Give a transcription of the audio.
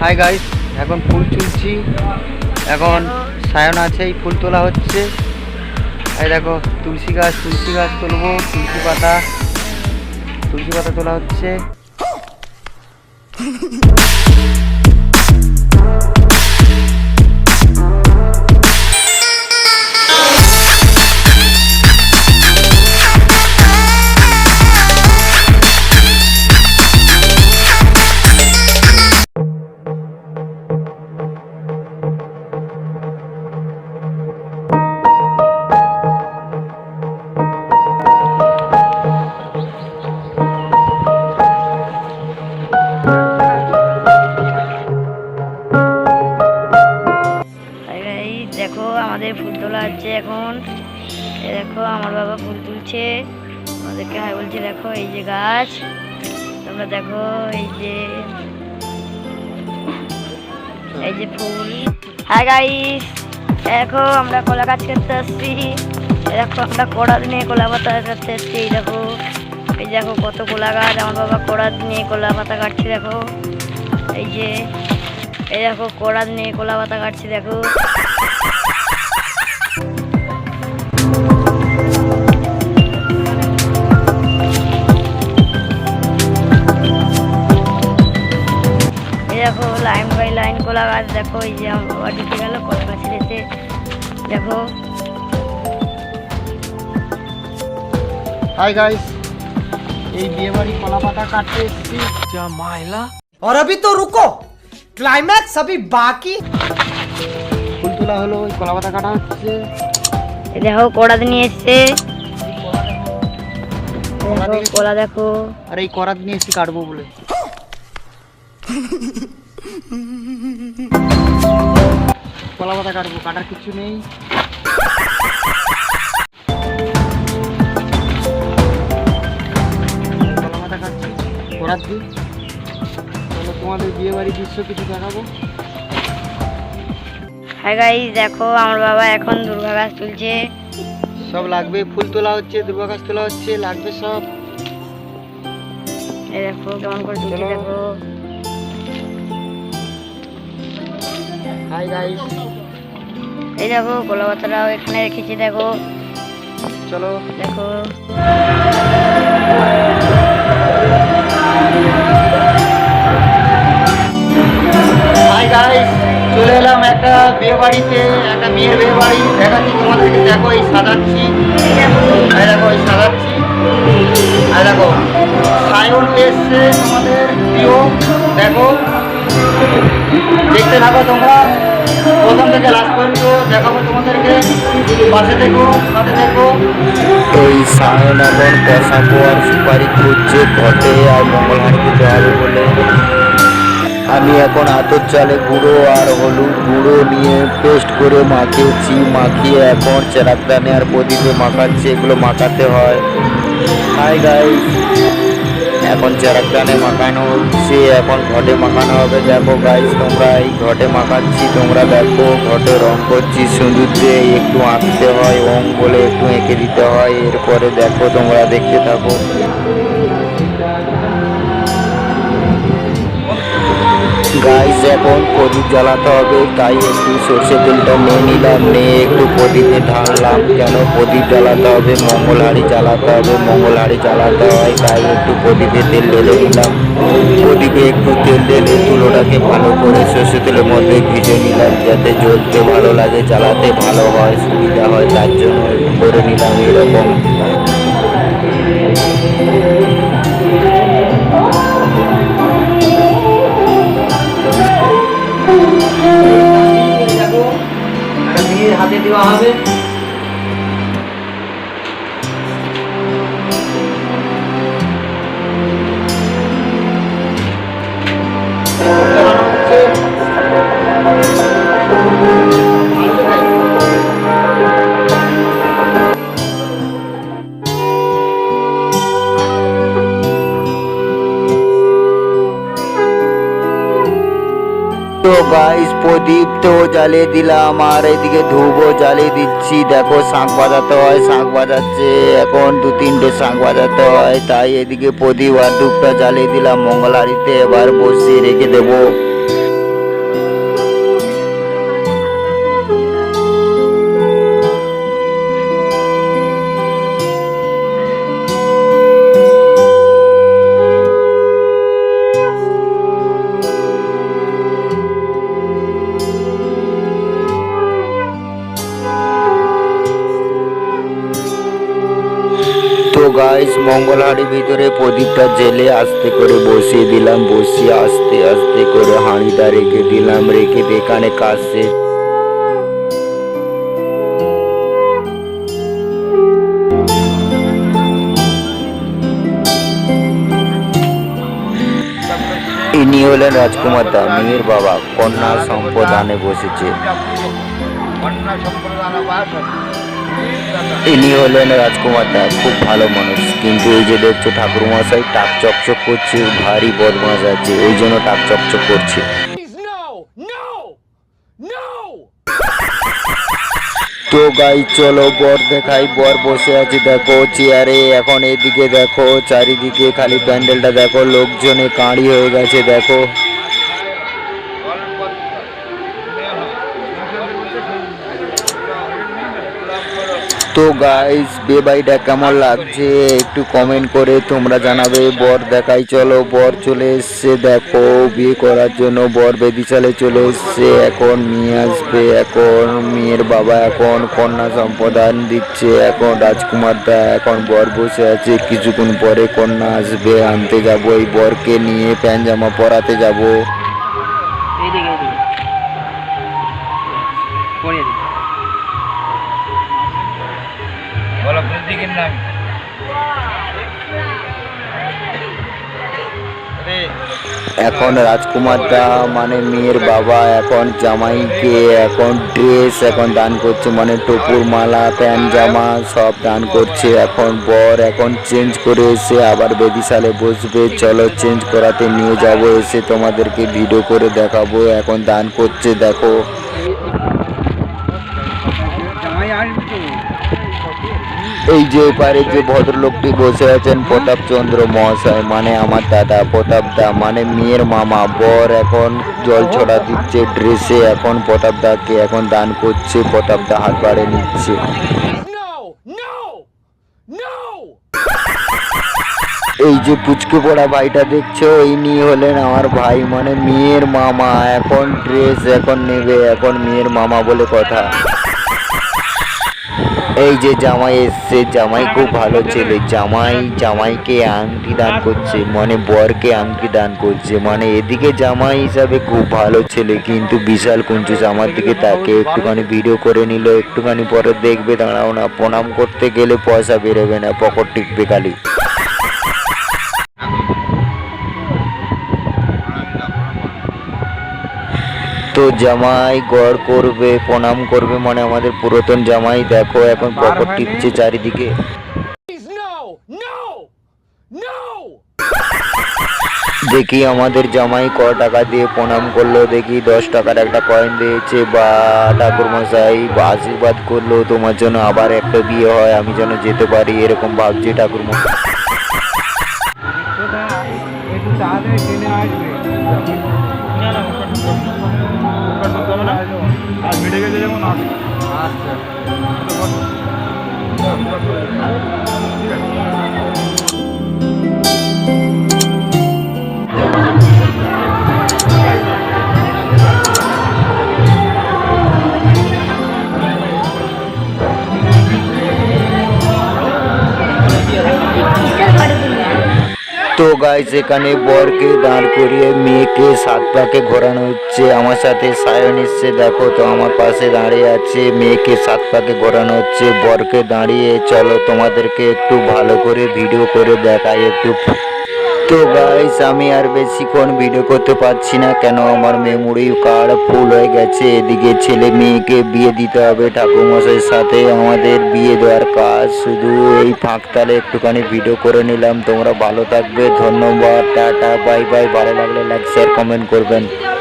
Hi guys এখন ফুল তুলছি। এখন সায়ন আছে, এই ফুল তোলা হচ্ছে। এই দেখো, তুলসী গাছ তুলসী গাছ তুলবো, তুলসী পাতা। তুলসী পাতা তোলা হচ্ছে। বলছে, দেখো এই যে গাছ, তোমরা দেখো এই যে এই যে ফুল। হাই গাইস দেখো আমরা কলা গাছ কাটতে আসছি। দেখো আমরা কড়া নিয়ে কলা পাতা কাটতে আসছি, এই দেখো। এই দেখো কত কলা গাছ, আমার বাবা কড়া নিয়ে কলা পাতা কাটছে, দেখো। এই যে, এই দেখো কোড়া নিয়ে কলা পাতা কাটছি, দেখো। লাইন বাই লাইন কলা গাছ দেখো এই যে আমার বাবা ঢুকে গেল কলা গাছের এতে দেখো হাই গাইস এই বিয়ে বাড়ি কলা পাতা কাটতে এসেছি और अभी तो रुको क्लाइमैक्स अभी बाकी ফুল তোলা হলো ওই কলা পাতা কাটা হচ্ছে এই দেখো কোড়া নিয়ে এসছে এই দেখো কলা দেখো আর এই করাত নিয়ে এসে কাটবো বলে কলা পাতা কাটবো কাটার কিছু নেই। কলা পাতা কাটছি করাত দিই তাহলে তোমাদের বিয়ে বাড়ির দৃশ্য কিছু দেখাবো। হাই গাইস দেখো আমার বাবা এখন দুর্গা গাছ তুলছে। সব লাগবে ফুল তোলা হচ্ছে দুর্গা গাছ তোলা হচ্ছে লাগবে সব। এই দেখো কেমন করে তুলছে দেখো। হাই গাইস এই দেখো কলা পাতাটাও এখানে রেখেছি দেখো। চলো। দেখো। হাই গাইস চলে এলাম একটা বিয়ে বাড়িতে একটা মেয়ের বিয়ে বাড়ি। দেখাচ্ছি তোমাদেরকে। দেখো এই সাজাচ্ছি। দেখো এই সাজাচ্ছি। এই দেখো সায়ন এসছে তোমাদের প্রিয়। দেখো দেখতে থাকো তোমরা। প্রথম থেকে লাস্ট পর্যন্ত দেখাবো তোমাদেরকে। পাশে দেখো সাথে দেখো এই সায়ন এখন বসাবো আর সুপারি খুঁজছে ঘটে আর মঙ্গলহারি পুজো হবে বলে। আমি এখন আতর চালে গুঁড়ো আর হলুদ গুঁড়ো নিয়ে পেস্ট করে মাখিয়েছি। মাখিয়ে এখন চেরাকদানে আর প্রদীপে মাখাচ্ছি। এগুলো মাখাতে হয়। হাই গাইস এখন চারাকানে মাখানো হচ্ছে, এখন ঘটে মাখানো হবে। দেখো গাইস তোমরা এই ঘটে মাখাচ্ছি, তোমরা দেখো ঘটে রং করছি সিঁদুর একটু আঁকতে হয় ওং বলে একটু এঁকে দিতে হয়। এরপরে দেখো তোমরা দেখতে থাকো। গাইস, এখন প্রদীপ জ্বালাতে হবে, তাই একটু সর্ষে তেলটা নিয়ে নিলাম, নিয়ে একটু প্রদীপে ঢাললাম। কেন প্রদীপ জ্বালাতে হবে? মঙ্গলহারি জ্বালাতে হবে মঙ্গলহারি জ্বালাতে হয়, তাই একটু প্রদীপে তেল ঢেলে নিলাম। প্রদীপে একটু তেল ঢেলে তুলোটাকে ভালো করে সর্ষে তেলের মধ্যে ভিজে নিলাম, যাতে জ্বলতে ভালো লাগে, জ্বালাতে ভালো হয়, সুবিধা হয়, তার জন্য করে নিলাম এরকম। হাতে তো জ্বালিয়ে দিলাম, আর এদিকে ধুবো জ্বালিয়ে দিচ্ছি। দেখো শাঁখ বাজাতে হয় শাঁখ বাজাচ্ছে। এখন দু তিনটে শাঁখ বাজাতে হয়, তাই এদিকে প্রদীপ আর ধূপটা জ্বালিয়ে দিলাম। মঙ্গলারিতে এবার বসিয়ে রেখে দেবো। গাইস মঙ্গলহাড়ি ভিতরে প্রদীপটা জেলে আস্তে করে বসিয়ে দিলাম, বসিয়ে আস্তে আস্তে করে হাঁড়িটা রেখে দিলাম, রেখে দিয়ে এখানে কাজ ইনি হলেন রাজকুমার দা, মেয়ের বাবা, কন্যা সম্পদানে বসেছে। ইনি হলেন রাজকুমার দা খুব ভালো মানুষ। কিন্তু এই যে দেখছ ঠাকুর মশাই টাক চকচক করছে ভারী বদমাস আছে এই জন্য টাক চকচক করছে। তো গাই চলো বর দেখাই বর বসে আছে দেখো চেয়ারে এখন এদিকে দেখো চারিদিকে খালি প্যান্ডেলটা দেখো লোকজনে কাঁড়ি হয়ে গেছে দেখো। তো গাইস বেবাইটা কেমন লাগছে? একটু কমেন্ট করে তোমরা জানাবে। বর দেখাই, চলো। বর চলে এসছে, দেখো। বিয়ে করার জন্য বর বেদিশালে চলে এসছে। এখন মেয়ে আসবে, এখন মেয়ের বাবা, এখন কন্যা সম্প্রদান দিচ্ছে, এখন রাজকুমার দা, এখন বর বসে আছে। কিছুক্ষণ পরে কন্যা আসবে, আনতে যাব। এই বরকে নিয়ে প্যান্ট জামা পরাতে যাব। প্রতীকের নাম এখন রাজকুমার দা মানে মেয়ের বাবা এখন জামাইকে এখন ড্রেস এখন দান করছে মানে টপুর মালা প্যান্ট জামা সব দান করছে। এখন বর এখন চেঞ্জ করে এসে আবার বেদিশালে বসবে। চলো চেঞ্জ করাতে নিয়ে যাব এসে তোমাদেরকে ভিডিও করে দেখাবো। এখন দান করছে দেখো। জামাই আসবে এই যে এপারে যে ভদ্রলোকটি বসে আছেন প্রতাপ চন্দ্র মহাশয় মানে আমার দাদা প্রতাপ দা মানে মেয়ের মামা। বর এখন জল ছড়া দিচ্ছে ড্রেসে এখন প্রতাপ দাকে এখন দান করছে প্রতাপ দা হাত বাড়ে নিচ্ছে। এই যে পুচকে পড়া ভাইটা দেখছ এই নিয়ে হলেন আমার ভাই মানে মেয়ের মামা। এখন ড্রেস এখন নেবে এখন মেয়ের মামা বলে কথা। এই যে জামাই এসছে, জামাই খুব ভালো ছেলে। জামাই, জামাইকে আংটি দান করছে মানে বরকে আংটি দান করছে। মানে এদিকে জামাই হিসাবে খুব ভালো ছেলে, কিন্তু বিশাল কুঞ্চুস আমার দিকে তাকে একটুখানি ভিডিও করে নিল। একটুখানি পরে দেখবে, দাঁড়াও না, প্রণাম করতে গেলে পয়সা বেরোবে না, পকেট টিকবে খালি। জামাই গড় করবে প্রণাম করবে মানে আমাদের পুরাতন জামাই। দেখো এখন পকেট টিপছে চারিদিকে। দেখি আমাদের জামাই ক টাকা দিয়ে প্রণাম করল দেখি দশ টাকার একটা কয়েন দিয়েছে। বা ঠাকুর মশাই বা আশীর্বাদ করল তোমার জন্য আবার একটা বিয়ে হয় আমি যেন যেতে পারি এরকম ভাবছি ঠাকুর মশাই। আচ্ছা। তো গাইস এখানে বরকে দাঁড় করিয়ে মেয়েকে সাত পাকে ঘোরানো হচ্ছে। আমার সাথে সায়ন এসছে, দেখো তো, আমার পাশে দাঁড়িয়ে আছে, মেয়েকে সাত পাকে ঘোরানো হচ্ছে। বরকে দাঁড়িয়ে, চলো তোমাদেরকে একটু ভালো করে ভিডিও করে দেখাই, একটু তো গাইস আমি আর বেশিক্ষণ ভিডিও করতে পারছি না কেন? আমার মেমোরি কার্ড ফুল হয়ে গেছে। এদিকে ছেলে মেয়েকে বিয়ে দিতে হবে ঠাকুরমশাইয়ের সাথে। আমাদের বিয়ে দেওয়ার কাজ শুধু এই ফাঁকতালে একটুখানি ভিডিও করে নিলাম। তোমরা ভালো থাকবে। ধন্যবাদ। টাটা। Bye bye. ভালো লাগলে লাইক শেয়ার কমেন্ট করবেন।